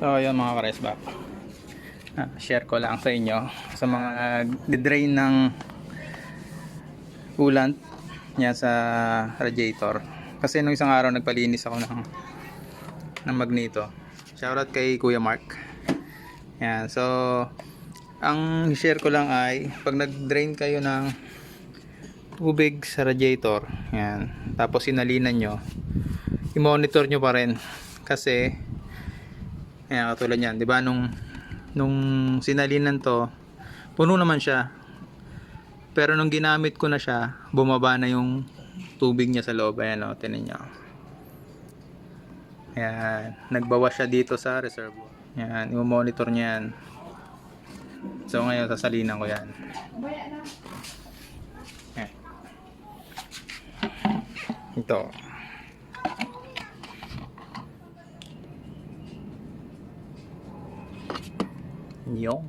So, yun mga karesbak. Ah, share ko lang sa inyo sa mga drain ng coolant niya sa radiator. Kasi nung isang araw nagpalinis ako ng ng magneto. Shoutout kay Kuya Mark. Yan, so ang share ko lang ay pag nag-drain kayo ng tubig sa radiator, yan, tapos sinalinan nyo, i-monitor nyo pa rin kasi Ayan, katulad yan. Di ba nung, nung sinalinan to, puno naman siya. Pero nung ginamit ko na siya, bumaba na yung tubig niya sa loob. Ayan o, tinan nyo. Ayan, nagbawas siya dito sa reservoir. Ayan, i-monitor niya yan. So ngayon, sasalinan ko yan. Ayan. Ito. Yung.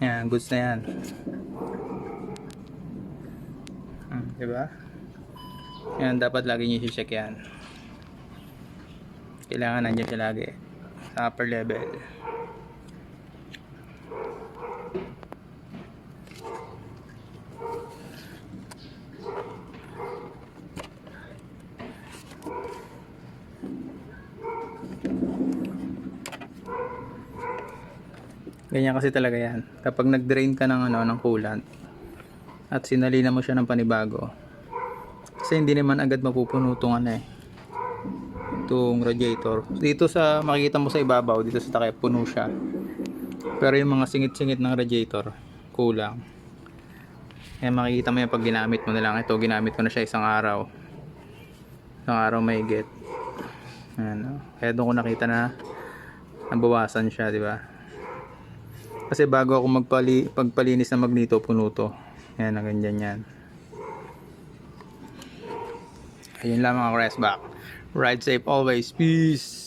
Yan, goods na yan. Hmm, diba? Yan, dapat lagi nyo i-check yan. Kailangan nandiyan siya lagi. Sa upper level. Ganyan kasi talaga yan. Kapag nag-drain ka ng, ano, ng coolant at sinalina mo siya ng panibago, kasi hindi naman agad mapupuno itong ano eh, itong radiator. Dito sa, makikita mo sa ibabaw, dito sa takip, puno siya. Pero yung mga singit-singit ng radiator, kulang. Kaya makikita mo yan pag ginamit mo na lang. Ito, ginamit ko na siya isang araw. Isang araw may get. Ano. Kaya doon ko nakita na nabawasan siya, di ba? Kasi bago ako magpali, pagpalinis ng magnito, puno to. Yan, ang ganyan yan. Ayun lang mga rest back. Ride safe always. Peace!